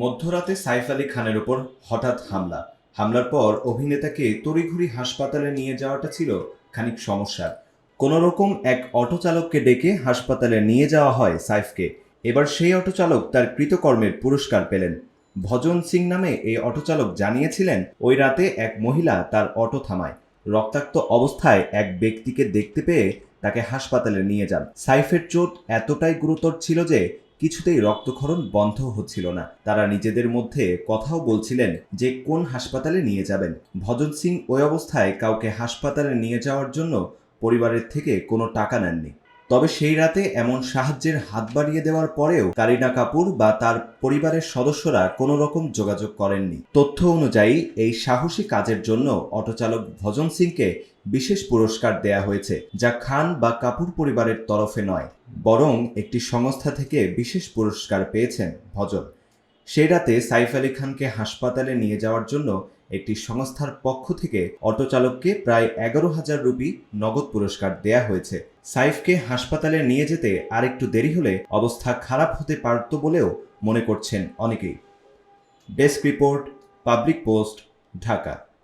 মধ্যরাতে সাইফ আলী খানের ওপর হঠাৎ হামলা। হামলার পর অভিনেতাকে তড়িঘড়ি হাসপাতালে নিয়ে যাওয়াটা ছিল খানিক সমস্যার কোনো রকম এক অটো চালককে ডেকে হাসপাতালে নিয়ে যাওয়া হয় সাইফকে। এবার সেই অটো চালক তার কৃতকর্মের পুরস্কার পেলেন। ভজন সিং নামে এই অটো চালক জানিয়েছিলেন, ওই রাতে এক মহিলা তার অটো থামায়। রক্তাক্ত অবস্থায় এক ব্যক্তিকে দেখতে পেয়ে তাকে হাসপাতালে নিয়ে যান। সাইফের চোট এতটাই গুরুতর ছিল যে কিছুতেই রক্তক্ষরণ বন্ধ হচ্ছিল না। তারা নিজেদের মধ্যে কথাও বলছিলেন যে, কোন হাসপাতালে নিয়ে যাবেন? ভজন সিং ওই অবস্থায় কাউকে হাসপাতালে নিয়ে যাওয়ার জন্য পরিবারের থেকে কোনো টাকা নেননি। তবে সেই রাতে এমন সাহায্যের হাত বাড়িয়ে দেওয়ার পরেও কারিনা কাপুর বা তার পরিবারের সদস্যরা কোনো রকম যোগাযোগ করেননি। তথ্য অনুযায়ী, এই সাহসী কাজের জন্য অটোচালক ভজন সিংকে বিশেষ পুরস্কার দেয়া হয়েছে, যা খান বা কাপুর পরিবারের তরফে নয়, বরং একটি সংস্থা থেকে বিশেষ পুরস্কার পেয়েছেন ভজন। সেই রাতে সাইফ আলী খানকে হাসপাতালে নিয়ে যাওয়ার জন্য একটি সংস্থার পক্ষ থেকে অটো চালককে প্রায় এগারো হাজার রুপি নগদ পুরস্কার দেয়া হয়েছে। সাইফকে হাসপাতালে নিয়ে যেতে আর একটু দেরি হলে অবস্থা খারাপ হতে পারত বলেও মনে করছেন অনেকেই। Desk report, public post, Dhaka.